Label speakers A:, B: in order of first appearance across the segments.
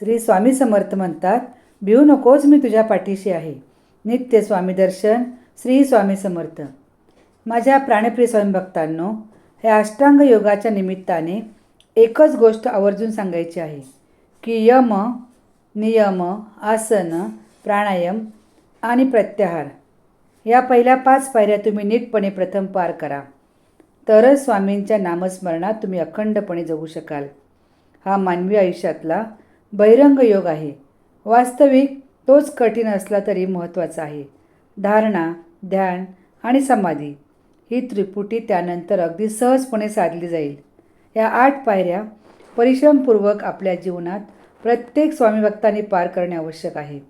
A: श्री स्वामी समर्थ म्हणतात भिऊ नकोच मी तुझ्या पाठीशी आहे. नित्य स्वामी दर्शन श्री स्वामी समर्थ. माझ्या प्राणप्रिय स्वामी भक्तांनो ह्या अष्टांग योगाच्या निमित्ताने एकच गोष्ट आवर्जून सांगायची आहे की यम नियम आसन प्राणायाम आणि प्रत्याहार. या पहिल्या पाच पायऱ्या तुम्ही नीटपणे प्रथम पार करा. तरच स्वामींच्या नामस्मरणात तुम्ही अखंडपणे जगू शकाल. हा मानवी आयुष्यातला बहिरंग योग आहे. वास्तविक तोच कठीण असला तरी महत्त्वाचा आहे. धारणा ध्यान आणि समाधी ही त्रिपुटी त्यानंतर अगदी सहजपणे साधली जाईल. या आठ पायऱ्या परिश्रमपूर्वक आपल्या जीवनात प्रत्येक स्वामीभक्तांनी पार करणे आवश्यक आहे.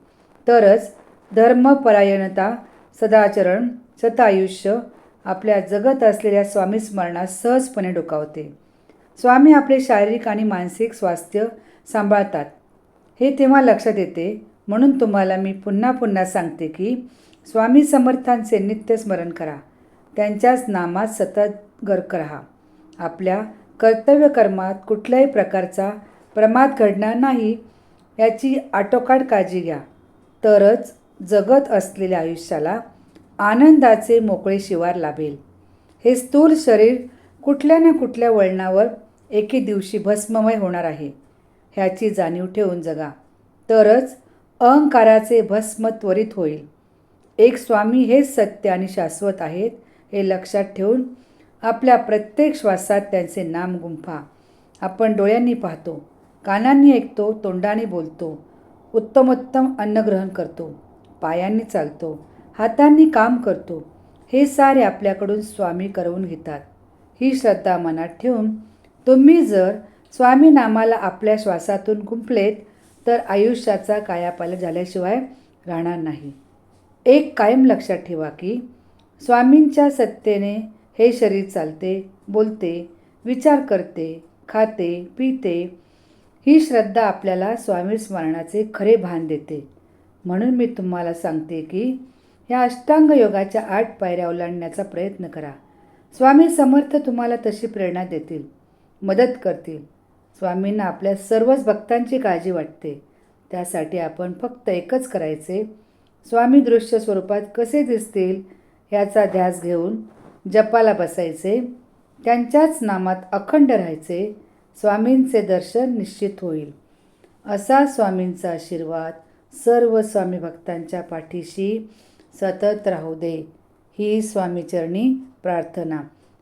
A: तरच धर्मपरायणता सदाचरण सतायुष्य आपल्या जगत असलेल्या स्वामी स्मरणात सहजपणे डोकावते. स्वामी आपले शारीरिक आणि मानसिक स्वास्थ्य सांभाळतात. हे तेव्हा लक्षात येते म्हणून तुम्हाला मी पुन्हा पुन्हा सांगते की स्वामी समर्थांचे नित्य स्मरण करा. त्यांच्याच नामात सतत गर्क राहा. आपल्या कर्तव्य कर्मात कुठल्याही प्रकारचा प्रमाद घडणार नाही याची आटोकाट काळजी घ्या. तरच जगत असलेल्या आयुष्याला आनंदाचे मोकळे शिवार लाभेल. हे स्थूल शरीर कुठल्या ना कुठल्या वळणावर एके दिवशी भस्ममय होणार आहे. ह्याची जाणीव ठेवून जगा. तरच अहंकाराचे भस्म त्वरित होईल. एक स्वामी हेच सत्य आणि शाश्वत आहेत हे लक्षात ठेवून आपल्या प्रत्येक श्वासात त्यांचे नाम गुंफा. आपण डोळ्यांनी पाहतो कानांनी ऐकतो तोंडाने बोलतो उत्तमोत्तम अन्न ग्रहण करतो पायांनी चालतो हातांनी काम करतो हे सारे आपल्याकडून स्वामी करवून घेतात. ही श्रद्धा मनात ठेवून तुम्ही जर स्वामी नामाला आपल्या श्वासातून गुंपलेत तर आयुष्याचा कायापाल झाल्याशिवाय राहणार नाही. एक कायम लक्षात ठेवा की स्वामींच्या सत्तेने हे शरीर चालते बोलते विचार करते खाते पिते ही श्रद्धा आपल्याला स्वामी स्मरणाचे खरे भान देते. म्हणून मी तुम्हाला सांगते की या अष्टांग योगाच्या आठ पायऱ्या ओलांडण्याचा प्रयत्न करा. स्वामी समर्थ तुम्हाला तशी प्रेरणा देतील मदत करतील. स्वामींना आपल्या सर्वच भक्तांची काळजी वाटते. त्यासाठी आपण फक्त एकच करायचे स्वामी दृश्य स्वरूपात कसे दिसतील ह्याचा ध्यास घेऊन जपाला बसायचे त्यांच्याच नामात अखंड राहायचे स्वामींचे दर्शन निश्चित होईल. असा स्वामींचा आशीर्वाद सर्व स्वामी भक्तांच्या पाठीशी सतत राहू दे. ही स्वामीचरणी प्रार्थना.